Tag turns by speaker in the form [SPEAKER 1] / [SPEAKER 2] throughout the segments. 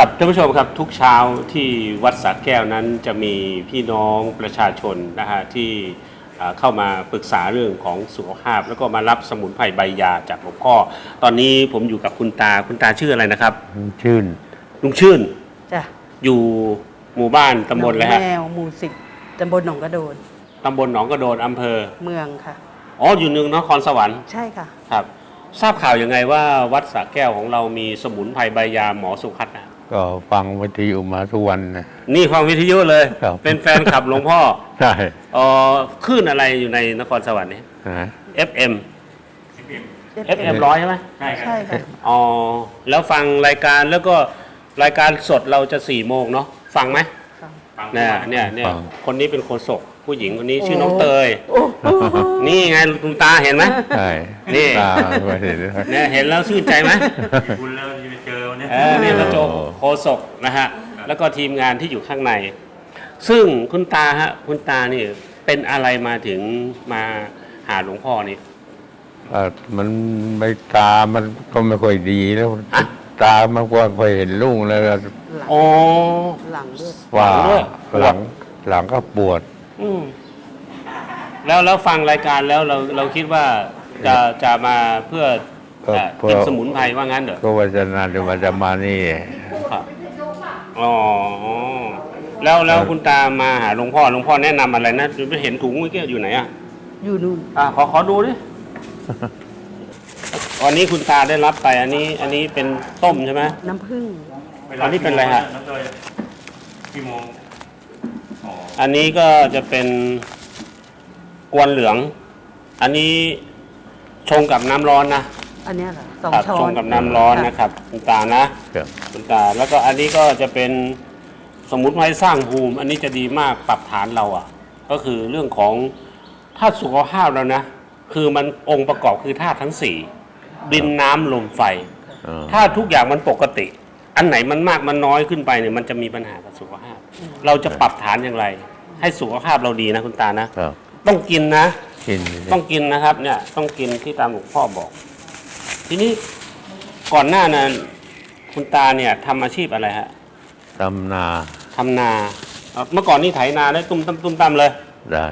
[SPEAKER 1] ครับท่านผู้ชมครับทุกเช้าที่วัดสระแก้วนั้นจะมีพี่น้องประชาชนนะฮะที่อ่าเข้ามาปรึกษาเรื่องของสุขภาพ แล้วก็มารับสมุนไพรใบยาจากหลวงพ่อ ตอนนี้ผมอยู่กับคุณตาคุณตาชื่ออะไรนะครับ
[SPEAKER 2] ชื่น
[SPEAKER 1] ลุงชื่น
[SPEAKER 3] จ้ะ
[SPEAKER 1] อยู่หมู่บ้านตำบลอะไร
[SPEAKER 3] หนอง
[SPEAKER 1] ฮะ
[SPEAKER 3] แมวหมู่สิบตำบลหนองกระโดน
[SPEAKER 1] ตำบลหนองกระโดนอำเภอ
[SPEAKER 3] เมืองค่ะ
[SPEAKER 1] อ๋ออยู่หนึ่งนครสวรรค์
[SPEAKER 3] ใช่ค่ะ
[SPEAKER 1] ครับ ทราบข่าวยังไงว่าวัดสระแก้วของเรามีสมุนไพรใบยาหมอสุขัดนะ
[SPEAKER 2] ก็ฟังวิทยุมาทุกวันนะ
[SPEAKER 1] นี่ฟังวิทยุเลย
[SPEAKER 2] ครับ
[SPEAKER 1] เป็นแฟนคลับหลวงพ่อ
[SPEAKER 2] ใช่
[SPEAKER 1] เอ๋อคลื่นอะไรอยู่ในนครสวรรค์นี่
[SPEAKER 2] นะ
[SPEAKER 1] FM
[SPEAKER 3] FM
[SPEAKER 1] FM ร้อยใช่ไหม
[SPEAKER 3] ใช่ค่ะ
[SPEAKER 1] อ๋อ แล้วฟังรายการแล้วก็รายการสดเราจะสี่โมงเนาะ ฟังไหม
[SPEAKER 3] ฟัง
[SPEAKER 1] เนี่ยเนี่ยเนี่ยคนนี้เป็นโฆษกผู้หญิงคนนี้ชื่อน้อง
[SPEAKER 3] โอ้
[SPEAKER 1] เตย
[SPEAKER 3] โอ้โห
[SPEAKER 1] นี่ไงลุงตาเห็นไหม
[SPEAKER 2] ใช่
[SPEAKER 1] นี่
[SPEAKER 2] ตาไม่เห็นเลย
[SPEAKER 1] เนี่ยเห็นแล้วชื่นใจไหม
[SPEAKER 4] คุณแล้วจะไปเจอวันนี้
[SPEAKER 1] เออนี่พระโจโฆษกนะฮะแล้วก็ทีมงานที่อยู่ข้างใน ซึ่งคุณตาฮะคุณตานี่เป็นอะไรมาถึงมาหาหลวงพ่อนี่
[SPEAKER 2] อะมันไม่ตามันก็ไม่ค่อยดีแล้ว
[SPEAKER 1] ฮะ
[SPEAKER 2] ตามันก็ไม่ค่อยเห็นลุ่งแล้วก็
[SPEAKER 3] หลัง
[SPEAKER 1] อ๋อ
[SPEAKER 3] หลังด้วย
[SPEAKER 2] ว่า
[SPEAKER 1] หลังด้วยปวด
[SPEAKER 2] หลังหลังก็ปวด
[SPEAKER 1] อืมแล้วแล้วฟังรายการแล้วเราเราคิดว่าจะจะมาเพื่อ
[SPEAKER 2] ก็
[SPEAKER 1] เอ่อ
[SPEAKER 2] เพื่อ
[SPEAKER 1] กินสมุนไพรว่างั้นเหรอ
[SPEAKER 2] ก็ว่าจะนานจะมาจะมานี่
[SPEAKER 1] ครับอ๋อแล้วแล้วคุณตามาหาหลวงพ่อหลวงพ่อแนะนำอะไรนะไปเห็นถุงเมื่อกี้อยู่ไหนอะ
[SPEAKER 3] อยู่นู่น
[SPEAKER 1] อะขอขอดูดิ วันนี้คุณตาได้รับไป อันนี้ อันนี้เป็นต้มใช่ไหม
[SPEAKER 3] น้ำผึ้ง
[SPEAKER 1] อันนี้เป็นอะไรฮะ
[SPEAKER 4] น้ำเตยกี่โมงอ๋อ
[SPEAKER 1] อันนี้ก็จะเป็นกวนเหลือง อันนี้ชงกับน้ำร้อนนะ
[SPEAKER 3] อันเนี้ยเหรอสอง
[SPEAKER 1] ครับ
[SPEAKER 3] ช้อ
[SPEAKER 1] ชง
[SPEAKER 3] น
[SPEAKER 1] กับน้ำร้อนนะครับ คุณตานะ ครับ คุณตา แล้วก็อันนี้ก็จะเป็นสมุนไพรสร้างภูมิ อันนี้จะดีมากปรับฐานเราอะ ก็คือเรื่องของธาตุสุขภาพเรานะ คือมันองค์ประกอบคือธาตุทั้งสี่ ดินน้ำลมไฟ
[SPEAKER 2] เออ
[SPEAKER 1] ถ้าทุกอย่างมันปกติ อันไหนมันมากมันน้อยขึ้นไปเนี่ยมันจะมีปัญหากับสุขภาพ เราจะปรับฐานอย่างไร ให้สุขภาพเราดีนะคุณตานะ
[SPEAKER 2] ครับ
[SPEAKER 1] ต้องกินนะ
[SPEAKER 2] กิน
[SPEAKER 1] ต้องกินนะครับเนี่ยต้องกินที่ตามหลวงพ่อบอก ทีนี้ก่อนหน้านั้นคุณตาเนี่ยทำอาชีพอะไรฮะ
[SPEAKER 2] ตำนา
[SPEAKER 1] ทำนาเอ่อเมื่อก่อนนี่ไถนาได้ตุ้มตั้มตุ้มตั้มเลย
[SPEAKER 2] ได้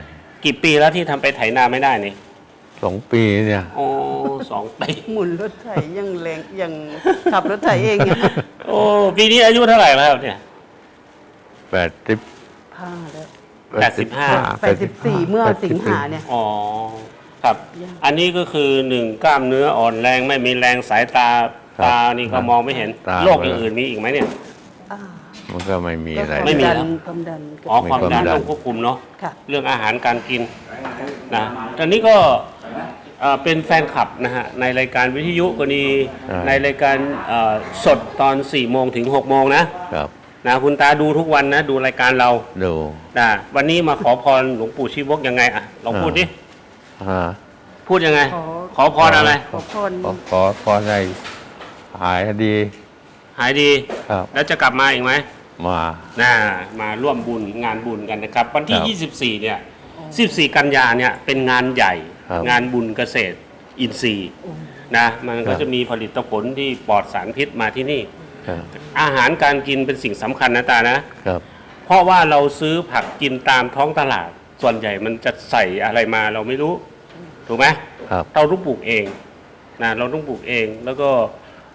[SPEAKER 1] กี่ปีแล้วที่ทำไปไถนาไม่ได้นี่
[SPEAKER 2] สองปีเนี่ย
[SPEAKER 1] โอ้สองปี
[SPEAKER 3] หมุนรถไถยังแรงยังขับรถไถเองอะ
[SPEAKER 1] โอ้ปีนี้อายุเท่าไหร่แล้วครับเนี่ย
[SPEAKER 2] แปดสิบ
[SPEAKER 3] ผ้าแล้ว
[SPEAKER 1] แปดสิบห้า
[SPEAKER 3] แปดสิบสี่เมื่อสิงหาเนี่ย
[SPEAKER 1] อ๋อ ครับ
[SPEAKER 3] ยาก
[SPEAKER 1] อันนี้ก็คือหนึ่งกล้ามเนื้ออ่อนแรงไม่มีแรงสายตาตานี่ก็มองไม่เห็น
[SPEAKER 2] ตา
[SPEAKER 1] โรคอย่างอื่นมีอีกไหมเนี่ย
[SPEAKER 3] อ่า
[SPEAKER 2] มันก็ไม่มีอะไร
[SPEAKER 1] ไม่มี
[SPEAKER 3] ควา
[SPEAKER 1] แล้
[SPEAKER 3] ดั
[SPEAKER 1] ว
[SPEAKER 3] นความดัน
[SPEAKER 1] อ๋อความดัน
[SPEAKER 2] มีความดัน
[SPEAKER 1] ต้องควบคุมเนาะ
[SPEAKER 3] ค่ะ
[SPEAKER 1] เรื่องอาหารการกินนะตอนนี้ก็เอ่อเป็นแฟนคลับนะฮะในรายการวิทยุก็ดีในรายการเอ่อสดตอน4โมงถึง6โมงนะครับนะคุณตาดูทุกวันนะดูรายการเรา
[SPEAKER 2] ดู
[SPEAKER 1] นะวันนี้มาขอพรหลวงปู่ชีวกยังไงอะลองพูดดิ
[SPEAKER 2] ฮะ
[SPEAKER 1] พูดยังไง
[SPEAKER 3] ขอ
[SPEAKER 1] ขอพรอะไร
[SPEAKER 3] ขอพร
[SPEAKER 2] ขอขอขอให้หายดี
[SPEAKER 1] หายดี
[SPEAKER 2] ครับ
[SPEAKER 1] แล้วจะกลับมาอีกไหม
[SPEAKER 2] มา
[SPEAKER 1] น่ามาร่วมบุญงานบุญกันนะครับ วันที่
[SPEAKER 2] ครับ
[SPEAKER 1] 24 เนี่ย 14 กันยาเนี่ยเป็นงานใหญ่
[SPEAKER 2] ครับ
[SPEAKER 1] งานบุญเกษตรอินทรีย์นะมันก็
[SPEAKER 2] ครับ
[SPEAKER 1] จะมีผลิตผลที่ปลอดสารพิษมาที่นี่
[SPEAKER 2] ครับ
[SPEAKER 1] อาหารการกินเป็นสิ่งสำคัญนะตานะ
[SPEAKER 2] ครับ
[SPEAKER 1] เพราะว่าเราซื้อผักกินตามท้องตลาด ส่วนใหญ่มันจะใส่อะไรมาเราไม่รู้ ถูกไหม
[SPEAKER 2] ครับ
[SPEAKER 1] เราต้องปลูกเองนะเราต้องปลูกเองแล้วก็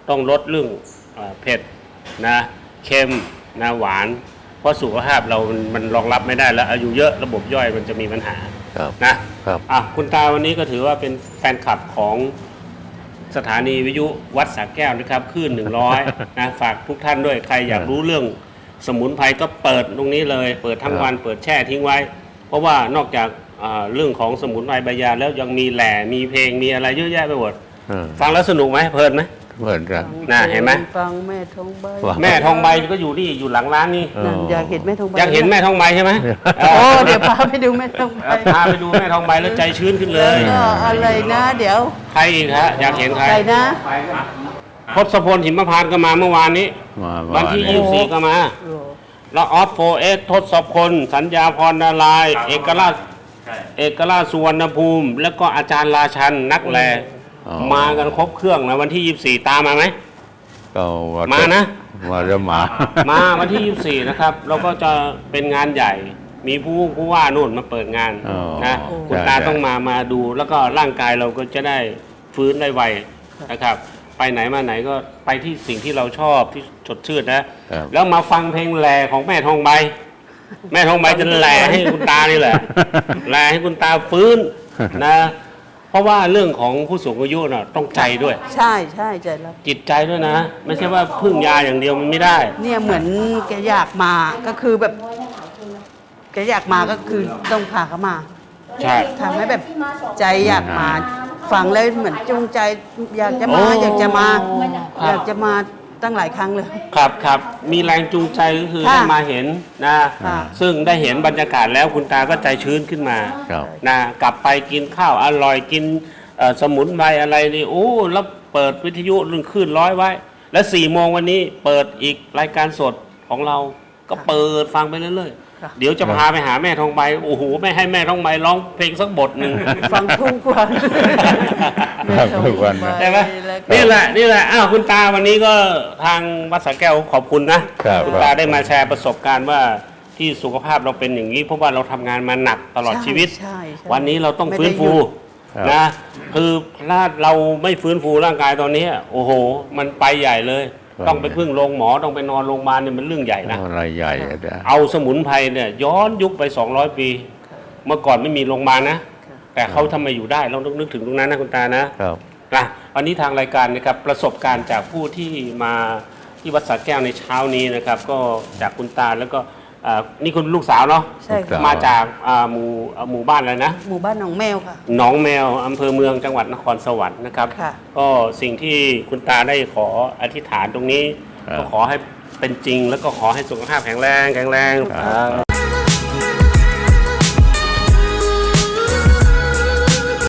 [SPEAKER 1] ต้องลดเรื่องเอ่อเผ็ดนะเค็มนะหวาน เพราะสุขภาพเรามันมันรองรับไม่ได้แล้วอายุเยอะระบบย่อยมันจะมีปัญหา
[SPEAKER 2] ครับ
[SPEAKER 1] นะครับ อะคุณตาวันนี้ก็ถือว่าเป็นแฟนคลับของสถานีวิทยุวัดสาแก้วนะครับคลื่นหนึ่งร้อยนะฝากทุกท่านด้วยใครอยากรู้เรื่องสมุนไพรก็เปิดตรงนี้เลย เปิดทั้งวันเปิดแช่ทิ้งไว้ เพราะว่านอกจากอ่าเรื่องของสมุนไพรใบยาแล้วยังมีแหล่มีเพลงมีอะไรเยอะแยะไปหมด
[SPEAKER 2] เออ
[SPEAKER 1] ฟังแล้วสนุกไหมเพลินไหม
[SPEAKER 2] เหมือนกัน
[SPEAKER 1] น่ะเห็นไหม
[SPEAKER 3] ฟังแม่ทองใบ
[SPEAKER 2] ว่า
[SPEAKER 1] แม่ทองใบก็อยู่นี่อยู่หลังร้านนี่
[SPEAKER 2] เออ
[SPEAKER 3] นั่นอยากเห็นแม่ทองใบ
[SPEAKER 1] อยากเห็นแม่ทองใบใช่ไหม
[SPEAKER 3] โอ้เดี๋ยวพาไปดูแม่ทองใบ
[SPEAKER 1] เออพาไปดูแม่ทองใบแล้วใจชื้นขึ้นเล
[SPEAKER 3] แล้ว
[SPEAKER 1] ย
[SPEAKER 3] ก็อะไรนะ เดี๋ยว
[SPEAKER 1] ใครอีกฮะอยากเห็นใคร
[SPEAKER 3] ใครนะ
[SPEAKER 1] ทศพลหิมพานต์ก็มาเมื่อวานนี้
[SPEAKER 2] มา
[SPEAKER 1] วันที่
[SPEAKER 2] นี้
[SPEAKER 1] ยี่สี่ก็มา
[SPEAKER 3] โอ้
[SPEAKER 1] แล้วออสโฟเอสทศพล สัญญาพรนารายณ์เอกราช
[SPEAKER 4] ใช่
[SPEAKER 1] เอกราชสุวรรณภูมิ แล้วก็อาจารย์ราชันนักแล
[SPEAKER 2] อ๋อ
[SPEAKER 1] มากันครบเครื่องนะวันที่ยี่สี่ตามมาไหม
[SPEAKER 2] ก็ว่
[SPEAKER 1] มานะ
[SPEAKER 2] ว่าจะมา
[SPEAKER 1] มาวันที่ 24 นะครับ เราก็จะเป็นงานใหญ่ มีผู้ผู้ว่านู่นมาเปิดงาน
[SPEAKER 2] อ๋อ
[SPEAKER 1] นะคุณตา
[SPEAKER 2] ใช่
[SPEAKER 1] ต้องมามาดูแล้วก็ร่างกายเราก็จะได้ฟื้นได้ไวนะครับ ไปไหนมาไหนก็ไปที่สิ่งที่เราชอบที่สดชื่นนะ
[SPEAKER 2] ครับ
[SPEAKER 1] แล้วมาฟังเพลงแหล่ของแม่ทองใบ แม่ทองใบจะแหล่ให้คุณตานี่แหละ แหล่ให้คุณตาฟื้นนะ เพราะว่าเรื่องของผู้สูงอายุน่ะต้องใจด้วย
[SPEAKER 3] ใช่ใช่ใจรับ
[SPEAKER 1] จิตใจด้วยนะ ไม่ใช่ว่าพึ่งยาอย่างเดียวมันไม่ได้
[SPEAKER 3] เนี่ยเหมือนแกอยากมาก็คือแบบแกอยากมาก็คือต้องพาเขามา
[SPEAKER 1] ใช่
[SPEAKER 3] ทำให้แบบใจอยากมาฟังแล้วเหมือนจูงใจอยากจะมา
[SPEAKER 1] โอ้
[SPEAKER 3] อยากจะมา
[SPEAKER 1] ครับ
[SPEAKER 3] อยากจะมา ตั้งหลายครั้งเลย
[SPEAKER 1] ครับครับมีแรงจูงใจก็คือ
[SPEAKER 3] ค่ะ
[SPEAKER 1] ได้มาเห็นนะ
[SPEAKER 3] ค่ะ
[SPEAKER 1] ซึ่งได้เห็นบรรยากาศแล้วคุณตาก็ใจชื้นขึ้นมา
[SPEAKER 2] ครับ
[SPEAKER 1] นะกลับไปกินข้าวอร่อยกินเอ่อสมุนไพรอะไรนี่โอ้แล้วเปิดวิทยุเรื่องคลื่นร้อยไว้ แล้วสี่โมงวันนี้เปิดอีกรายการสดของเราก็เปิดฟังไปเรื่อย
[SPEAKER 3] ค่ะ
[SPEAKER 1] ๆ เดี๋ยวจะพาไปหาแม่ทองใบโอ้โหไม่ให้แม่ทองใบร้องเพลงสักบทหนึ่ง
[SPEAKER 3] ฟังทุกวัน
[SPEAKER 2] ครับทุกวันนะ
[SPEAKER 1] ใช่ไหม
[SPEAKER 3] แล้วก็
[SPEAKER 1] นี่แหละนี่แหละอ้าวคุณตาวันนี้ก็ทางวัดสระแก้วขอบคุณนะครับณตาได้มาแชร์ประสบการณ์ว่าที่สุขภาพเราเป็นอย่างนี้เพราะว่าเราทำงานมาหนักตลอดชีวิต
[SPEAKER 3] ใช่ใช่
[SPEAKER 1] วันนี้เราต้อง
[SPEAKER 3] ไม่ได้
[SPEAKER 1] ฟื้นฟู
[SPEAKER 3] หยุด
[SPEAKER 2] ครับ
[SPEAKER 1] นะคือถ้าเราไม่ฟื้นฟูร่างกายตอนนี้ โอ้โห มันไปใหญ่เลย ต้องไปพึ่งโรงหมอต้องไปนอนโรงพยาบาลเนี่ยมันเรื่องใหญ่นะ
[SPEAKER 2] อะไรใหญ่อะเนี่ย
[SPEAKER 1] เอาสมุนไพรเนี่ยย้อนยุคไป 200 ปี เมื่อก่อนไม่มีโรงพยาบาลนะ แต่เขาทำไมอยู่ได้เราต้องนึกถึงตรงนั้นนะคุณตานะ
[SPEAKER 2] ครับ
[SPEAKER 1] นะวันนี้ทางรายการนะครับประสบการณ์จากผู้ที่มาที่วัดสระแก้วในเช้านี้นะครับ ก็จากคุณตาแล้วก็ อ่านี่คุณลูกสาวเนาะ
[SPEAKER 3] ใช่
[SPEAKER 2] ครั
[SPEAKER 3] ค่ะ
[SPEAKER 2] บ
[SPEAKER 1] มาจากอ่าหมู่อ่าหมู่บ้านอะไรนะ
[SPEAKER 3] หมู่บ้านหนองแมวค่ะ
[SPEAKER 1] หนองแมวอำเภอเมืองจังหวัดนครสวรรค์นะครับ
[SPEAKER 3] ค่ะ
[SPEAKER 1] ก็สิ่งที่คุณตาได้ขออธิษฐานตรงนี้
[SPEAKER 2] ครับ
[SPEAKER 1] ก็ขอให้เป็นจริงแล้วก็ขอให้สุขภาพแข็งแรงแข็งแรง
[SPEAKER 2] ครับ